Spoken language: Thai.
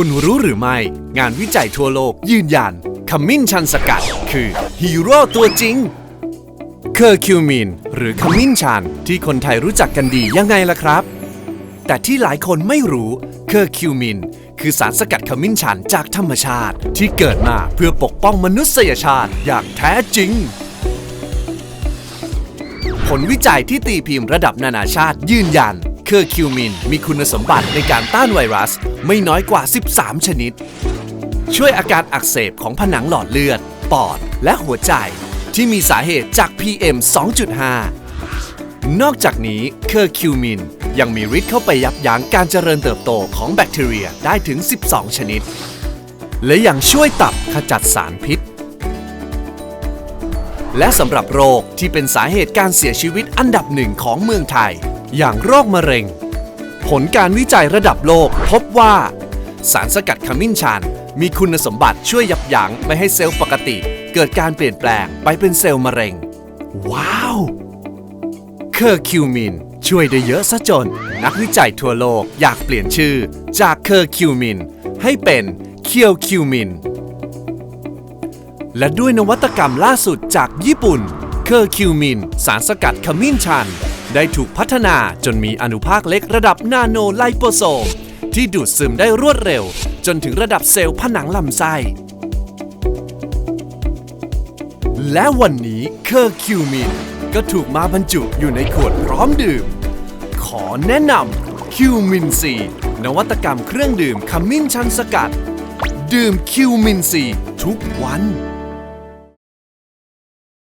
คุณรู้หรือไม่ งานวิจัยทั่วโลกยืนยันขมิ้นชันสกัด คือฮีโร่ตัวจริง เคอร์คิวมินหรือขมิ้นชันที่คนไทยรู้จักกันดียังไงล่ะครับ แต่ที่หลายคนไม่รู้เคอร์คิวมินคือสารสกัดขมิ้นชันจากธรรมชาติ ที่เกิดมาเพื่อปกป้องมนุษยชาติอย่างแท้จริง ผลวิจัยที่ตีพิมพ์ระดับนานาชาติยืนยัน เคอร์คิวมินมีคุณสมบัติในการต้านไวรัส ไม่น้อยกว่า 13 ชนิด ช่วยอาการอักเสบของผนังหลอดเลือด ปอด และหัวใจ ที่มีสาเหตุจาก PM 2.5 นอกจากนี้เคอร์คิวมินยังมีฤทธิ์เข้าไปยับยั้งการเจริญเติบโตของแบคทีเรียได้ถึง 12 ชนิด และยังช่วยตับขจัดสารพิษ และสำหรับโรคที่เป็นสาเหตุการเสียชีวิตอันดับหนึ่งของเมืองไทย อย่างโรคมะเร็ง ผลการวิจัยระดับโลกพบว่า สารสกัดขมิ้นชัน มีคุณสมบัติช่วยยับยั้งไม่ให้เซลล์ปกติ เกิดการเปลี่ยนแปลงไปเป็นเซลล์มะเร็ง ว้าว เคอร์คิวมิน ช่วยได้เยอะซะจน นักวิจัยทั่วโลกอยากเปลี่ยนชื่อ จากเคอร์คิวมิน ให้เป็นเคียวคิวมินและด้วยนวัตกรรมล่าสุดจากญี่ปุ่น เคอร์คิวมิน สารสกัดขมิ้นชัน ได้ถูกพัฒนาจนมีอนุภาคเล็กระดับนาโนไลโปโซม ที่ดูดซึมได้รวดเร็ว จนถึงระดับเซลล์ผนังลำไส้ และวันนี้เคอร์คิวมินก็ถูกมาบรรจุอยู่ในขวดพร้อมดื่ม ขอแนะนำคิวมินซีนวัตกรรมเครื่องดื่มขมิ้นชันสกัด ดื่มคิวมินซีทุกวัน